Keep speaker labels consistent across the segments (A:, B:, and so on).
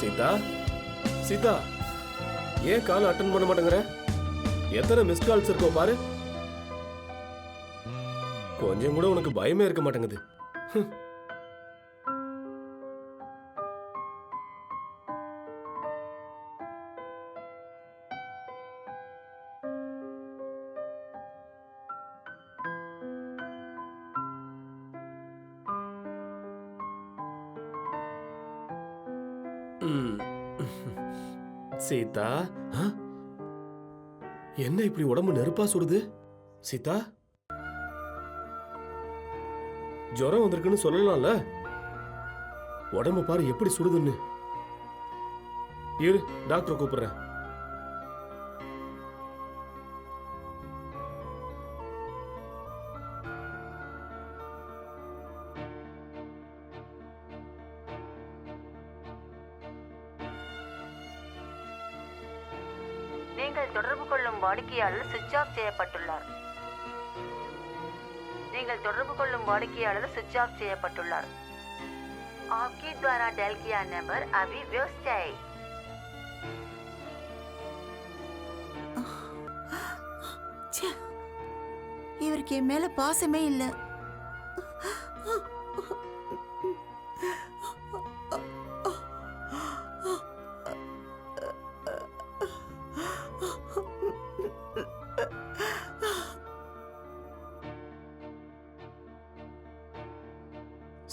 A: சீதா? சீதா ஏன் call attend பண்ண மாட்டேங்கிற? எத்தனை மிஸ் கால்ஸ் இருக்கோ பாரு. கொஞ்சம் கூட உனக்கு பயமே இருக்க மாட்டேங்குது. சீதா என்ன இப்படி உடம்பு நெருப்பா சுடுது சீதா? ஜுரம் வந்திருக்குன்னு சொல்லலாம்ல. உடம்பு பாரு எப்படி சுடுதுன்னு இரு டாக்டரை கூப்பிடுறேன்.
B: நீங்கள் தொடர்பு கொள்ளும் வாடிக்கையாளர் சுவிட்ச் ஆஃப் செய்யப்பட்டுள்ளார் நீங்கள் தொடர்பு கொள்ளும் வாடிக்கையாளர் சுவிட்ச் ஆஃப் செய்யப்பட்டுள்ளார் आपके द्वारा डायल किया नंबर अभी व्यस्त है
C: ச்சே, இவருக்கு என் மேல பாசமே இல்ல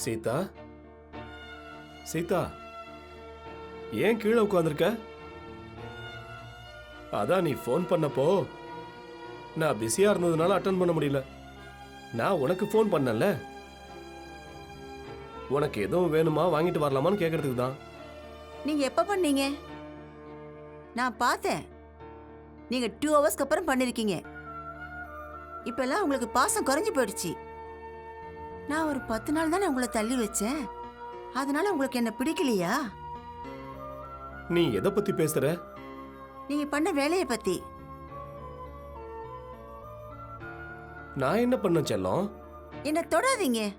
A: சீதா? சீதா ஏன் கீழே உட்காந்துருக்க அதான் நீ ஃபோன் பண்ணப்போ நான் பிஸியா இருந்ததுனால அட்டன் பண்ண முடியல. நான் உனக்கு ஃபோன் பண்ணல உனக்கு எதுவும் வேணுமா வாங்கிட்டு வரலாமான்னு கேட்கறதுக்கு தான்.
C: நீங்க எப்ப பண்ணீங்க? நான் பார்த்தேன். நீங்க டூ ஹவர்ஸ்க்கு அப்புறம் பண்ணிருக்கீங்க. இப்பெல்லாம் உங்களுக்கு பாசம் குறைஞ்சு போயிடுச்சு. நான் ஒரு பத்து நாள் தானே உங்களை தள்ளி வச்சேன். அதனால உங்களுக்கு என்ன பிடிக்கலையா?
A: நீ எதை பத்தி பேசுற?
C: நீங்க பண்ண வேலையை பத்தி.
A: நான் என்ன பண்ண செல்லம்?
C: என்ன தொடாதீங்க.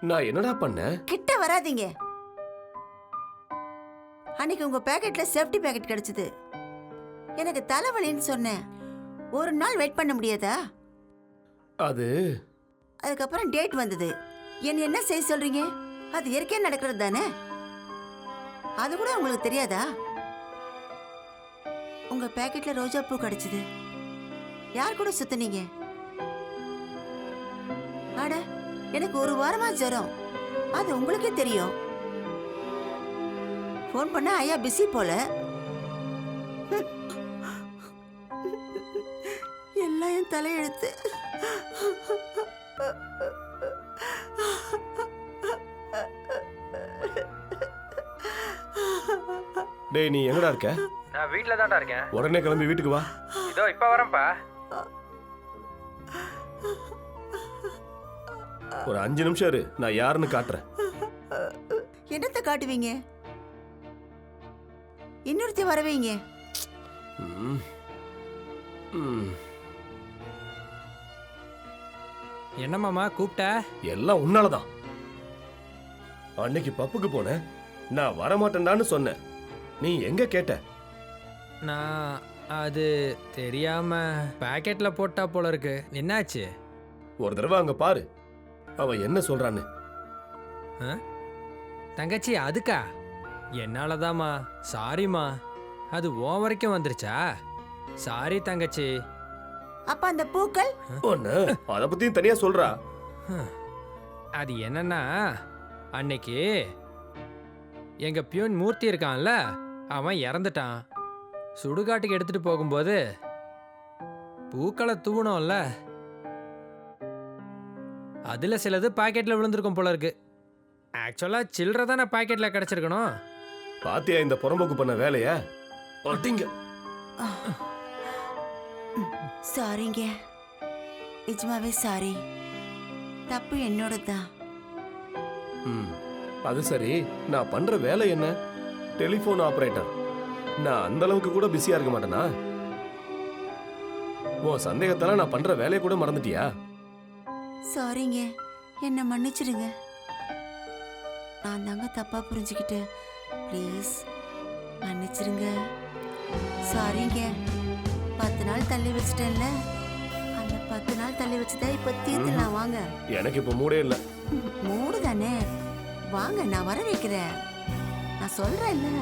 A: நான் என்னடா பண்ணேன்
C: கிட்ட வராதீங்க. அன்னைக்கு உங்க பேக்கெட்ல சேஃப்டி பேக்கெட் கிடைச்சது. எனக்கு தலைவலின்னு சொன்னேன். ஒரு நாள் வெயிட் பண்ண முடியாதா?
A: அது
C: அதுக்கப்புறம் டேட் வந்தது. என்ன என்ன செய்ய சொல்றீங்க? அது இயற்கையாக நடக்கிறது தானே? அது கூட உங்களுக்கு தெரியாதா? உங்க பேக்கெட்ல ரோஜா பூ கிடைச்சது. யார் கூட சுத்தினீங்க? அட எனக்கு ஒரு வாரமா ஜுரம். அது உங்களுக்கே தெரியும். ஃபோன் பண்ண ஐயா பிஸி போல. எல்லாம் என் தலையெழுத்து.
A: டேய் நீ எங்கடா இருக்க?
D: நான் வீட்டில் தான்டா இருக்கேன்.
A: உடனே கிளம்பி வீட்டுக்கு வா.
D: இதோ இப்போ வரேன்ப்பா.
A: ஒரு அஞ்சு நிமிஷம் இரு நான் யாருன்னு காட்டுறேன்.
C: என்னத்தை காட்டுவீங்க? இன்னொருத்தி வரவீங்க
A: ம். ம்.
D: என்ன மாமா கூப்பிட்ட
A: எல்லாம் உன்னாலதான். அன்னைக்கு பப்புக்கு போனேன் நான் வரமாட்டேன்டான்னு சொன்னேன். நீ எங்க கேட்ட?
D: நான் அது தெரியாம பாக்கெட்ல போட்டா போல இருக்கு. என்னாச்சு?
A: ஒரு தடவை அங்க பாரு. அவ என்ன சொல்றான்னு.
D: தங்கச்சி அதுக்கா? என்னாலதாம்மா. சாரிம்மா. அது உன் வரைக்கும் வந்துருச்சா? சாரி தங்கச்சி.
C: அப்ப அந்த பூக்கள்?
A: ஒண்ணு அத பத்தியும் தனியா சொல்றா.
D: அது என்னன்னா அன்னைக்கு எங்க பியூன் மூர்த்தி இருக்கான்ல அவன் இறந்துட்டான். சுடுகாட்டுக்கு எடுத்துட்டு போகும்போது பூக்களை தூவணும்ல அதுல சிலது பாக்கெட்ல விழுந்திருக்கும் போல இருக்கு. ஆக்சுவலா சில்லற தானே பாக்கெட்ல கிடைச்சிருக்கணும்.
A: பாத்தியா இந்த புறம்போக்கு பண்ண வேலைய? ஒட்டிங்க
C: சாரிங்க நிஜமாவே சாரி தப்பு என்னோட தான்
A: ம். அது சரி. நான் பண்ற வேலை என்ன? Telephone operator. நான் அந்த அளவுக்கு கூட பிஸியா இருக்க மாட்டேனா? உன் சந்தேகத்தால நான் பண்ற வேலையை கூட மறந்துட்டியா?
C: சாரிங்க என்னை மன்னிச்சிடுங்க. நான் தாங்க தப்பா புரிஞ்சுக்கிட்டேன். ப்ளீஸ் மன்னிச்சிருங்க சாரிங்க பத்து நாள் தள்ளி வச்சிட்டேன்ல. அந்த பத்து நாள் தள்ளி வச்சதை இப்ப தீர்த்துலாம் வாங்க.
A: எனக்கு இப்போ மூடே இல்லை.
C: மூடு தானே வாங்க நான் வர வைக்கிறேன். நான் சொல்றேன்ல.